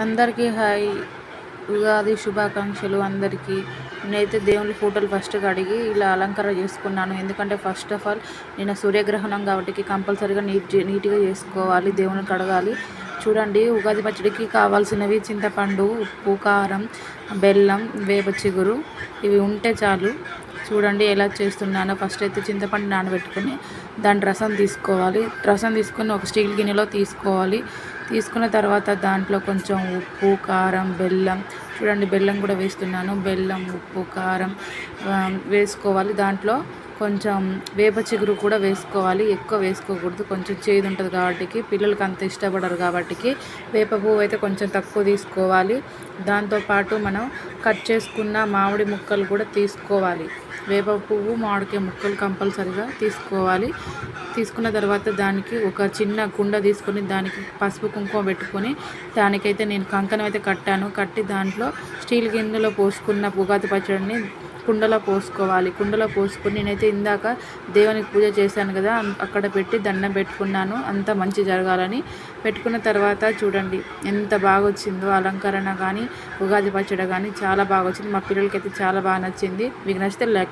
అందరికీ హాయ్. ఉగాది శుభాకాంక్షలు అందరికీ. నేనైతే దేవుని ఫోటోలు ఫస్ట్ కడిగి ఇలా అలంకరణ చేసుకున్నాను. ఎందుకంటే ఫస్ట్ ఆఫ్ ఆల్ నేను సూర్యగ్రహణం కాబట్టి కంపల్సరీగా నీట్ నీట్గా చేసుకోవాలి దేవుని కడగాలి. చూడండి ఉగాది పచ్చడికి కావాల్సినవి చింతపండు ఉప్పు కారం బెల్లం వేప చిగురు ఇవి ఉంటే చాలు. చూడండి ఎలా చేస్తున్నానో. ఫస్ట్ అయితే చింతపండు నానబెట్టుకొని దాని రసం తీసుకోవాలి. రసం తీసుకొని ఒక స్టీల్ గిన్నెలో తీసుకోవాలి. తీసుకున్న తర్వాత దాంట్లో కొంచెం ఉప్పు కారం బెల్లం చూడండి బెల్లం కూడా వేస్తున్నాను. బెల్లం ఉప్పు కారం వేసుకోవాలి. దాంట్లో కొంచెం వేప చిగురు కూడా వేసుకోవాలి. ఎక్కువ వేసుకోకూడదు. కొంచెం చేదు ఉంటుంది కాబట్టి పిల్లలకి అంత ఇష్టపడరు కాబట్టి వేప పువ్వు అయితే కొంచెం తక్కువ తీసుకోవాలి. దాంతోపాటు మనం కట్ చేసుకున్న మామిడి ముక్కలు కూడా తీసుకోవాలి. వేప పువ్వు మామిడికాయ ముక్కలు కంపల్సరిగా తీసుకోవాలి. తీసుకున్న తర్వాత దానికి ఒక చిన్న కుండ తీసుకొని దానికి పసుపు కుంకుమ పెట్టుకొని దానికైతే నేను కంకణం అయితే కట్టాను. కట్టి దాంట్లో స్టీల్ గిన్నెలో పోసుకున్న ఉగాది పచ్చడిని కుండలో పోసుకోవాలి. కుండలో పోసుకొని నేనైతే ఇందాక దేవునికి పూజ చేశాను కదా అక్కడ పెట్టి దండం పెట్టుకున్నాను. అంత మంచి జరగాలని పెట్టుకున్న తర్వాత చూడండి ఎంత బాగా వచ్చిందో అలంకరణ కానీ ఉగాది పచ్చడి కానీ చాలా బాగా వచ్చింది మా పిల్లలకి అయితే చాలా బాగా నచ్చింది. మీకు నచ్చితే లైక్